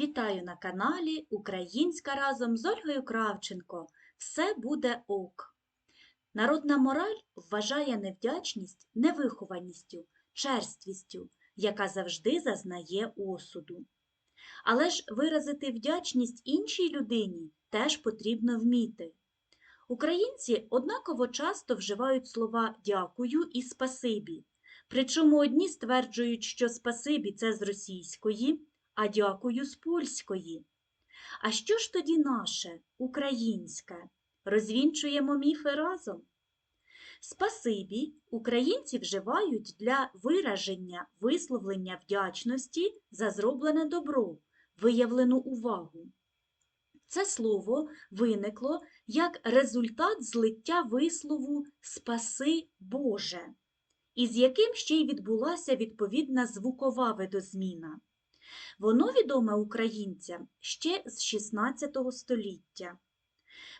Вітаю на каналі Українська разом з Ольгою Кравченко. Все буде ок. Народна мораль вважає невдячність невихованістю, черствістю, яка завжди зазнає осуду. Але ж виразити вдячність іншій людині теж потрібно вміти. Українці однаково часто вживають слова дякую і спасибі. Причому одні стверджують, що спасибі це з російської, а дякую з польської. А що ж тоді наше, українське? Розвінчуємо міфи разом. Спасибі українці вживають для вираження висловлення вдячності за зроблене добро, виявлену увагу. Це слово виникло як результат злиття вислову Спаси Боже, із яким ще й відбулася відповідна звукова видозміна. Воно відоме українцям ще з XVI століття.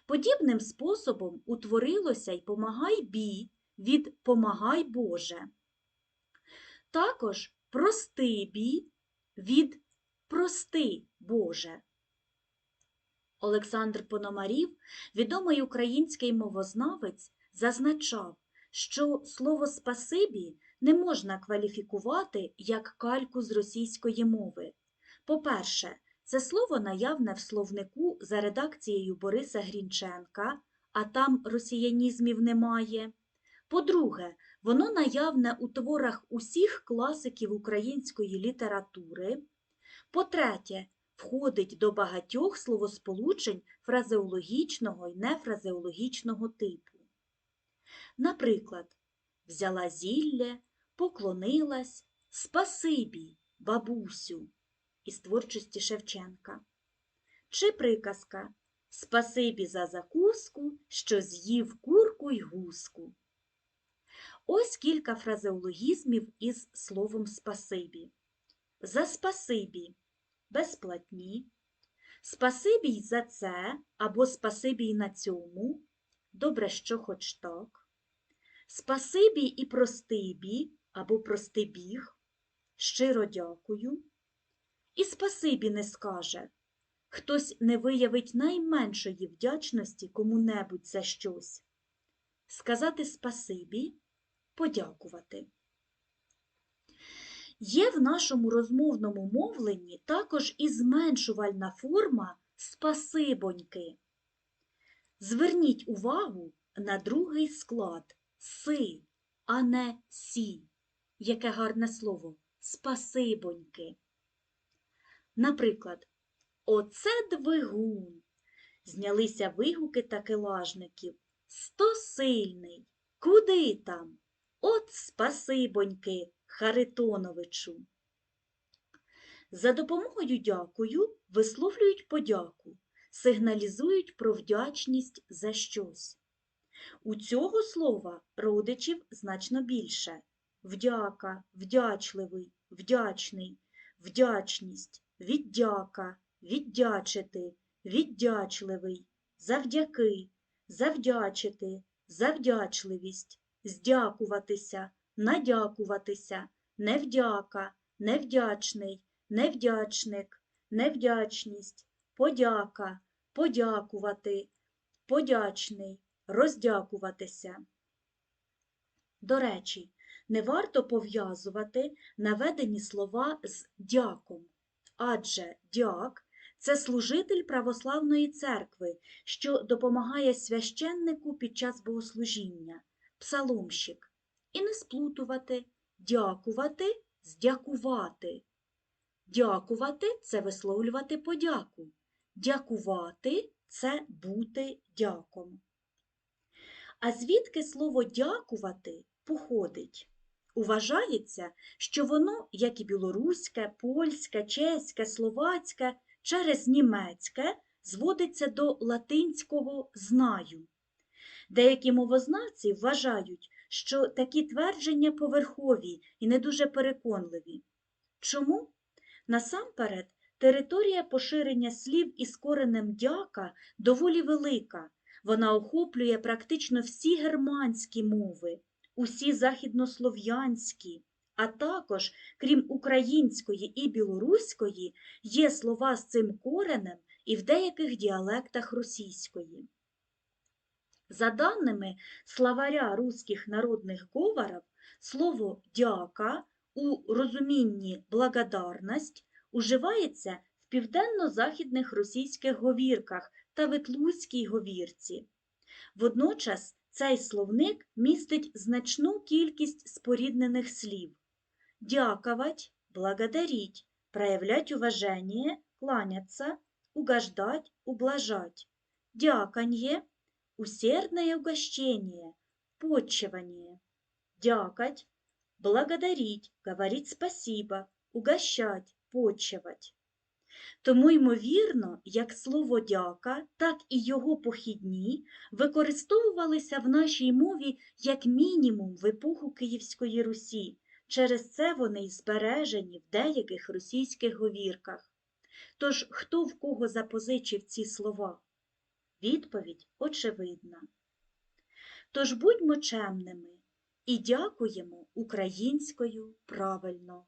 Подібним способом утворилося й «помагай бі» від «помагай Боже». Також «прости бі» від «прости Боже». Олександр Пономарів, відомий український мовознавець, зазначав, що слово «спасибі» не можна кваліфікувати як кальку з російської мови. По-перше, це слово наявне в словнику за редакцією Бориса Грінченка, а там росіянізмів немає. По-друге, воно наявне у творах усіх класиків української літератури. По-третє, входить до багатьох словосполучень фразеологічного і нефразеологічного типу. Наприклад, взяла зілля, поклонилась, спасибі, бабусю із творчості Шевченка. Чи приказка Спасибі за закуску, що з'їв курку й гуску. Ось кілька фразеологізмів із словом спасибі. За спасибі безплатні, спасибі й за це або спасибі й на цьому, добре, що хоч так, спасибі і простибі або простибіг, щиро дякую. І спасибі не скаже. Хтось не виявить найменшої вдячності кому-небудь за щось. Сказати спасибі, подякувати. Є в нашому розмовному мовленні також і зменшувальна форма спасибоньки. Зверніть увагу на другий склад си, а не сі. Яке гарне слово спасибоньки. Наприклад, оце двигун. Знялися вигуки такелажників. Сто сильний. Куди там? От спасибоньки Харитоновичу. За допомогою дякую висловлюють подяку, сигналізують про вдячність за щось. У цього слова родичів значно більше вдяка, вдячливий, вдячний, вдячність, віддяка, віддячити, віддячливий, завдяки, завдячити, завдячливість, здякуватися, надякуватися, невдяка, невдячний, невдячник, невдячність, подяка, подякувати, подячний, роздякуватися. До речі, не варто пов'язувати наведені слова з дяком, адже дяк це служитель православної церкви, що допомагає священнику під час богослужіння, псаломщик, і не сплутувати дякувати з дякувати. Дякувати це висловлювати подяку. Дякувати це бути дяком. А звідки слово дякувати походить? Уважається, що воно, як і білоруське, польське, чеське, словацьке, через німецьке, зводиться до латинського знаю. Деякі мовознавці вважають, що такі твердження поверхові і не дуже переконливі. Чому? Насамперед, територія поширення слів із коренем дяка доволі велика. Вона охоплює практично всі германські мови, усі західнослов'янські, а також, крім української і білоруської, є слова з цим коренем і в деяких діалектах російської. За даними словаря русських народних говорів, слово «дяка» у розумінні «благодарність» уживається в південно-західних російських говірках та ветлузькій говірці. Водночас цей словник містить значну кількість споріднених слів. Дяковать, благодарить, проявлять уважение, кланяться, угождать, ублажать, дяканье, усердное угощение, почивание, дякать, благодарить, говорить спасибо, угощать, почивать. Тому, ймовірно, як слово дяка, так і його похідні використовувалися в нашій мові як мінімум в епоху Київської Русі. Через це вони й збережені в деяких російських говірках. Тож хто в кого запозичив ці слова? Відповідь очевидна. Тож будьмо чемними і дякуємо українською правильно.